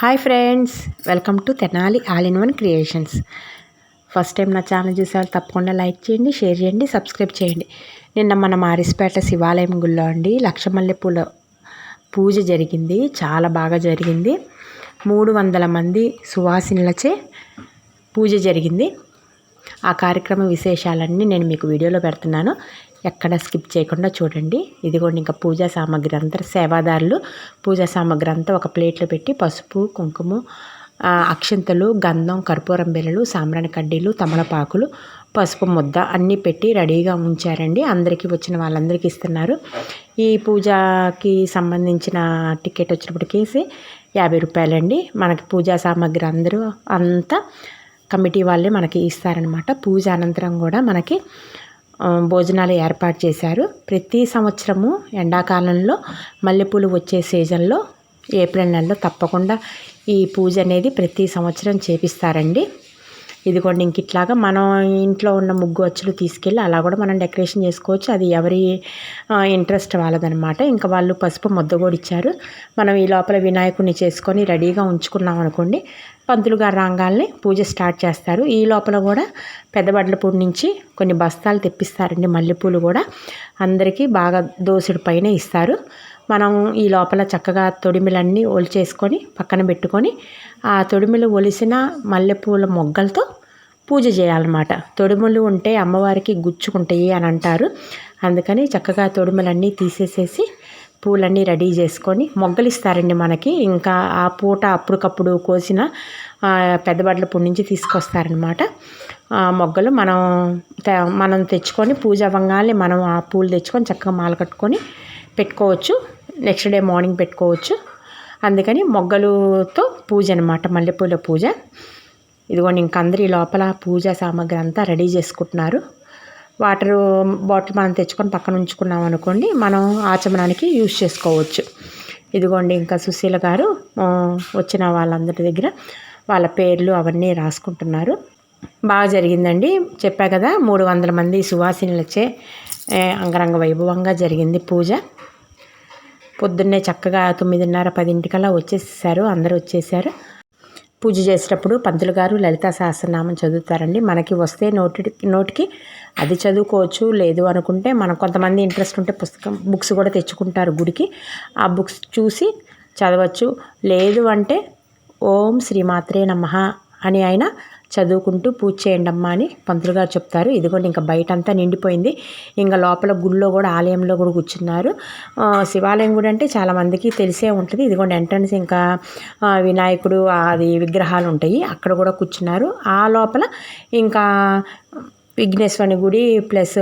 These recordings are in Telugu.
Hi friends welcome to Tenali all in one creations. First time నా ఛానల్ చూసేవాళ్ళు తప్పకుండా లైక్ చేయండి షేర్ చేయండి సబ్స్క్రైబ్ చేయండి. నిన్న మన మారిస్పేట శివాలయం గుళ్ళో అండి లక్షమల్లె పూల పూజ జరిగింది చాలా బాగా జరిగింది. మూడు వందల మంది సువాసినులచే పూజ జరిగింది. ఆ కార్యక్రమ విశేషాలన్నీ నేను మీకు వీడియోలో పెడుతున్నాను. ఎక్కడ స్కిప్ చేయకుండా చూడండి. ఇదిగోండి ఇంకా పూజా సామాగ్రి అంతా సేవాదారులు పూజా సామాగ్రి అంతా ఒక ప్లేట్లో పెట్టి పసుపు కుంకుమ అక్షంతలు గంధం కర్పూరం బిళ్ళలు సాంబ్రాణి కడ్డీలు తమలపాకులు పసుపు ముద్ద అన్నీ పెట్టి రెడీగా ఉంచారండి. అందరికీ వచ్చిన వాళ్ళందరికీ ఇస్తున్నారు. ఈ పూజకి సంబంధించిన టికెట్ వచ్చినప్పటికేసి యాభై రూపాయలండి. మనకి పూజా సామాగ్రి అందరూ అంతా కమిటీ వాళ్ళే మనకి ఇస్తారనమాట పూజ అనంతరం కూడా మనకి భోజనాలు ఏర్పాటు చేశారు. ప్రతి సంవత్సరము ఎండాకాలంలో మల్లెపూలు వచ్చే సీజన్లో ఏప్రిల్ నెలలో తప్పకుండా ఈ పూజ అనేది ప్రతి సంవత్సరం చేపిస్తారండి. ఇదిగోండి ఇంక ఇట్లాగా మనం ఇంట్లో ఉన్న ముగ్గు అచ్చులు తీసుకెళ్ళి అలా కూడా మనం డెకరేషన్ చేసుకోవచ్చు. అది ఎవరి ఇంట్రెస్ట్ వాళ్ళదనమాట. ఇంకా వాళ్ళు పసుపు ముద్ద కూడా ఇచ్చారు. మనం ఈ లోపల వినాయకుడిని చేసుకొని రెడీగా ఉంచుకున్నాం అనుకోండి పంతులు గారు రాగాల్ని పూజ స్టార్ట్ చేస్తారు. ఈ లోపల కూడా పెద్దబడ్లపూడి నుంచి కొన్ని బస్తాలు తెప్పిస్తారండి మల్లెపూలు కూడా. అందరికీ బాగా దోసుడు పైన ఇస్తారు. మనం ఈ లోపల చక్కగా తొడిమిలన్నీ ఒలిచేసుకొని పక్కన పెట్టుకొని ఆ తొడిమిలు ఒలిసిన మల్లెపూల మొగ్గలతో పూజ చేయాలన్నమాట. తొడిములు ఉంటే అమ్మవారికి గుచ్చుకుంటాయి అని అంటారు. అందుకని చక్కగా తొడిమలన్నీ తీసేసేసి పూలన్నీ రెడీ చేసుకొని మొగ్గలు ఇస్తారండి మనకి. ఇంకా ఆ పూట అప్పటికప్పుడు కోసిన పెద్దబడ్ల పూడి నుంచి తీసుకొస్తారనమాట మొగ్గలు మనం మనం తెచ్చుకొని పూజ అవ్వగానే మనం ఆ పూలు తెచ్చుకొని చక్కగా మాల కట్టుకొని పెట్టుకోవచ్చు. నెక్స్ట్ డే మార్నింగ్ పెట్టుకోవచ్చు. అందుకని మొగ్గలుతో పూజ అనమాట మల్లెపూల పూజ. ఇదిగోండి ఇంక అందరి లోపల పూజా సామాగ్రి అంతా రెడీ చేసుకుంటున్నారు. వాటర్ బాటిల్ మనం తెచ్చుకొని పక్కన ఉంచుకున్నాం అనుకోండి మనం ఆచమనానికి యూజ్ చేసుకోవచ్చు. ఇదిగోండి ఇంకా సుశీల గారు వచ్చిన వాళ్ళందరి దగ్గర వాళ్ళ పేర్లు అవన్నీ రాసుకుంటున్నారు. బాగా జరిగిందండి. చెప్పా కదా మూడు వందల మంది సువాసినులచే అంగరంగ వైభవంగా జరిగింది పూజ. పొద్దున్నే చక్కగా తొమ్మిదిన్నర పదింటికల్లా వచ్చేసారు అందరూ వచ్చేసారు. పూజ చేసేటప్పుడు పంతులు గారు లలిత సహస్రనామం చదువుతారండి. మనకి వస్తే నోటి నోటికి అది చదువుకోవచ్చు లేదు అనుకుంటే మనం కొంతమంది ఇంట్రెస్ట్ ఉంటే పుస్తకం బుక్స్ కూడా తెచ్చుకుంటారు గుడికి. ఆ బుక్స్ చూసి చదవచ్చు. లేదు అంటే ఓం శ్రీమాత్రే నమ అని ఆయన చదువుకుంటూ పూజ చేయండి అమ్మా అని పంతులు గారు చెప్తారు. ఇదిగోండి ఇంకా బయట అంతా నిండిపోయింది. ఇంకా లోపల గుళ్ళో కూడా ఆలయంలో కూడా కూర్చున్నారు. శివాలయం కూడా అంటే చాలామందికి తెలిసే ఉంటుంది. ఇదిగోండి ఎంట్రన్స్ ఇంకా వినాయకుడు అది విగ్రహాలు ఉంటాయి. అక్కడ కూడా కూర్చున్నారు. ఆ లోపల ఇంకా విఘ్నేశ్వరుని గుడి ప్లస్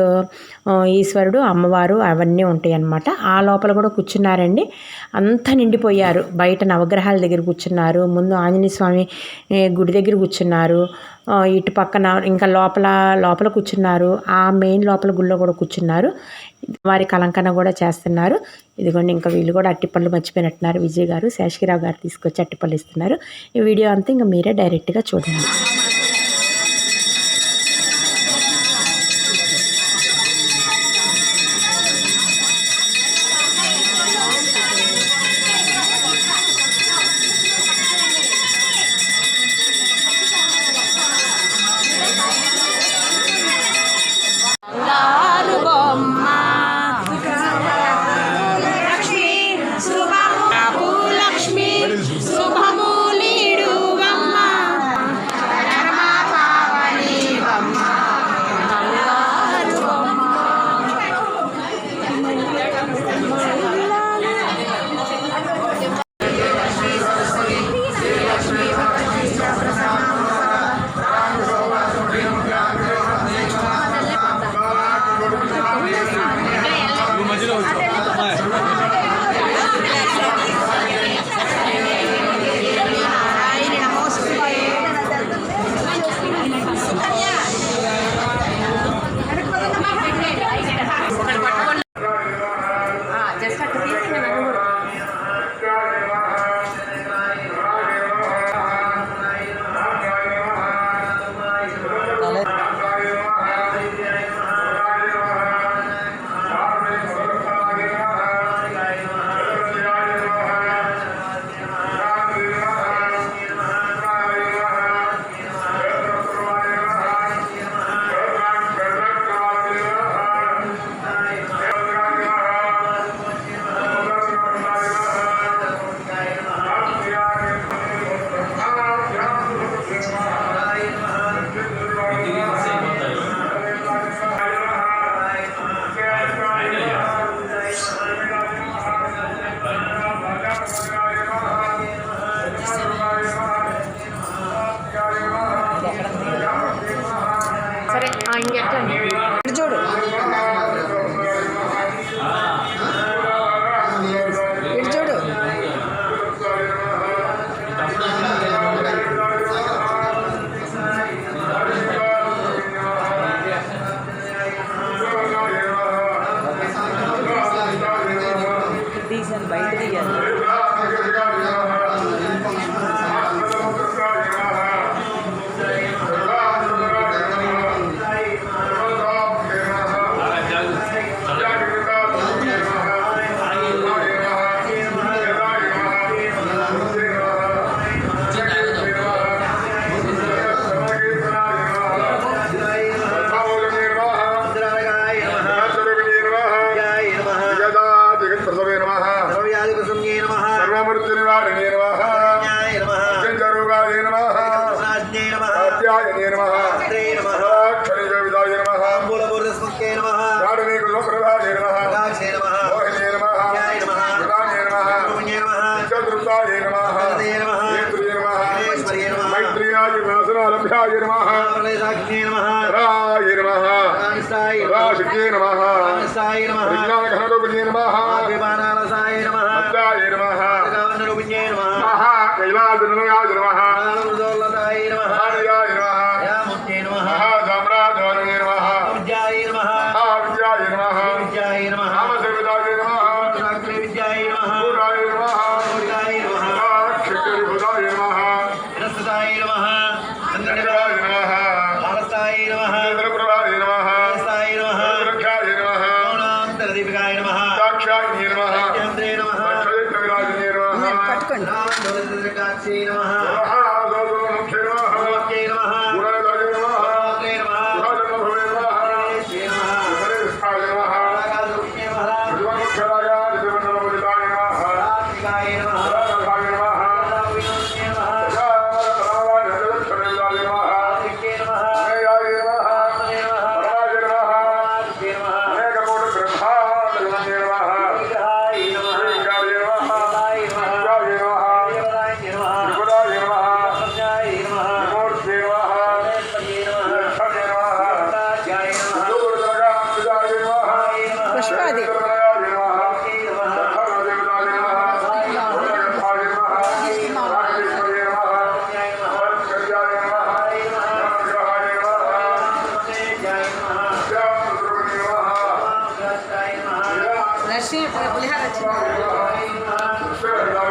ఈశ్వరుడు అమ్మవారు అవన్నీ ఉంటాయి అన్నమాట ఆ లోపల కూడా కూర్చున్నారండి. అంతా నిండిపోయారు. బయట నవగ్రహాల దగ్గర కూర్చున్నారు. ముందు ఆంజనేయ స్వామి గుడి దగ్గర కూర్చున్నారు. ఇటు పక్కన ఇంకా లోపల లోపల కూర్చున్నారు. ఆ మెయిన్ లోపల గుళ్ళో కూడా కూర్చున్నారు. వారి కలంకన కూడా చేస్తున్నారు. ఇదిగోండి ఇంకా వీళ్ళు కూడా అట్టిపళ్ళు మర్చిపోయినట్టున్నారు. విజయ్ గారు శేషగిరావు గారు తీసుకొచ్చి అట్టిపళ్ళు ఇస్తున్నారు. ఈ వీడియో అంతా ఇంకా మీరే డైరెక్ట్గా చూడండి. ैत्राय नमः राय नमः राशिके नमः विज्ञानघनरूपिणे नमः नमः कैलासनयाय नमः Ram Dhanendra Kachinamaha We have a siya.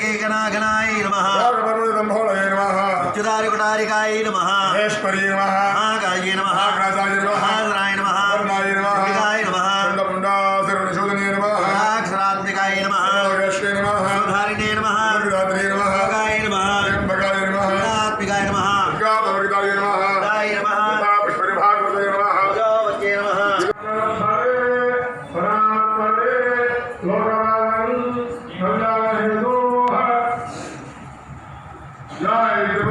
गणागणाय नमः ब्रह्मोदय नमः उच्चदारिकुटारिकाय नमः महेश्वरी नमः महाकाय नमः महाकाचार्य नमः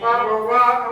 Para louvar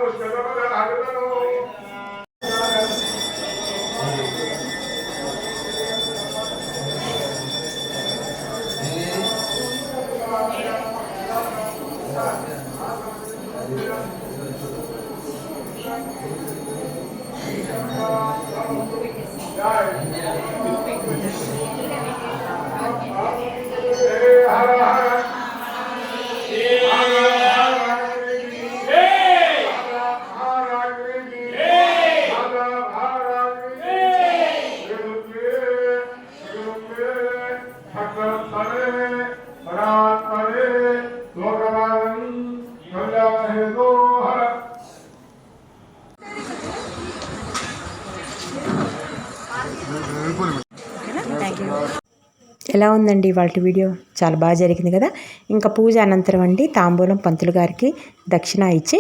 ఎలా ఉందండి వాళ్ళ వీడియో? చాలా బాగా జరిగింది కదా? ఇంకా పూజ అనంతరం అండి తాంబూలం పంతులు గారికి దక్షిణ ఇచ్చి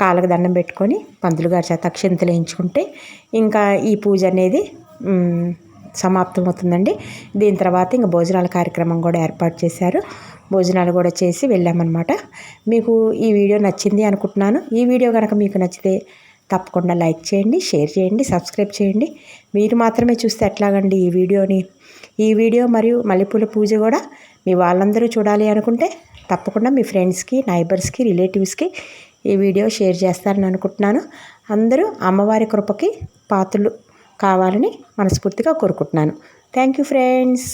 కాళ్ళకు దండం పెట్టుకొని పంతులు గారి చేత అక్షంతలు వేయించుకుంటే ఇంకా ఈ పూజ అనేది సమాప్తం అవుతుందండి దీని తర్వాత ఇంకా భోజనాల కార్యక్రమం కూడా ఏర్పాటు చేశారు. భోజనాలు కూడా చేసి వెళ్ళామన్నమాట. మీకు ఈ వీడియో నచ్చింది అనుకుంటున్నాను. ఈ వీడియో కనుక మీకు నచ్చితే తప్పకుండా లైక్ చేయండి షేర్ చేయండి సబ్స్క్రైబ్ చేయండి. మీరు మాత్రమే చూస్తే ఎట్లాగండి ఈ వీడియోని? ఈ వీడియో మరియు మల్లెపూల పూజ కూడా మీ వాళ్ళందరూ చూడాలి అనుకుంటే తప్పకుండా మీ ఫ్రెండ్స్కి నైబర్స్కి రిలేటివ్స్కి ఈ వీడియో షేర్ చేస్తారని అనుకుంటున్నాను. అందరూ అమ్మవారి కృపకి పాత్రలు కావాలని మనస్ఫూర్తిగా కోరుకుంటున్నాను. Thank you friends.